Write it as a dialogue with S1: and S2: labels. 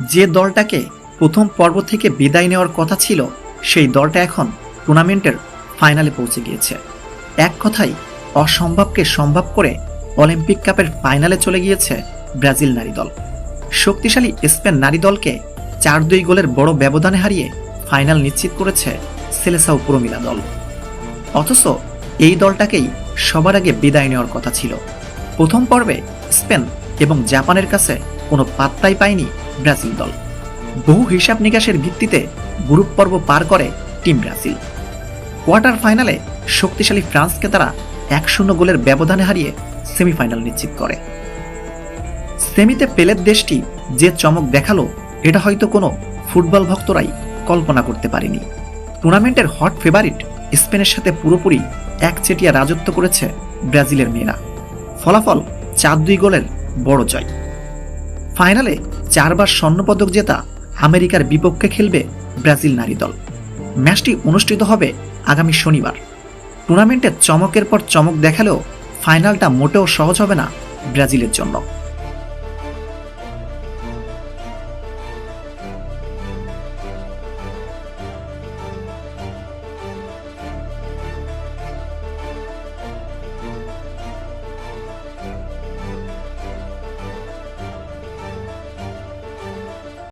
S1: যে দলটাকে প্রথম পর্ব থেকে বিদায় নেওয়ার কথা ছিল, সেই দলটা এখন টুর্নামেন্টের ফাইনালে পৌঁছে গিয়েছে। এক কথাই অসম্ভবকে সম্ভব করে অলিম্পিক কাপের ফাইনালে চলে গিয়েছে ব্রাজিল নারী দল। শক্তিশালী স্পেন নারী দলকে চার দুই গোলের বড় ব্যবধানে হারিয়ে ফাইনাল নিশ্চিত করেছে সেলেসাও পুরমিলা দল। অথচ এই দলটাকেই সবার আগে বিদায় নেওয়ার কথা ছিল। প্রথম পর্বে স্পেন এবং জাপানের কাছে কোনো পাত্তাই পায়নি ব্রাজিল দল। বহু হিসাব নিকাশের ভিত্তিতে গ্রুপ পর্ব পার করে টিম ব্রাজিল। কোয়ার্টার ফাইনালে শক্তিশালী ফ্রান্সকে তারা এক শূন্য গোলের ব্যবধানে হারিয়ে সেমিফাইনাল নিশ্চিত করে। সেমিতে পেলের দেশটি যে চমক দেখাল, এটা হয়তো কোনো ফুটবল ভক্তরাই কল্পনা করতে পারেনি। টুর্নামেন্টের হট ফেভারিট স্পেনের সাথে পুরোপুরি একচেটিয়া রাজত্ব করেছে ব্রাজিলের মেয়েরা। ফলাফল চার দুই গোলের বড় জয়। ফাইনালে চারবার স্বর্ণপদক জেতা আমেরিকার বিপক্ষে খেলবে ব্রাজিল নারী দল। ম্যাচটি অনুষ্ঠিত হবে আগামী শনিবার। টুর্নামেন্টে চমকের পর চমক দেখালেও ফাইনালটা মোটেও সহজ হবে না ব্রাজিলের জন্য।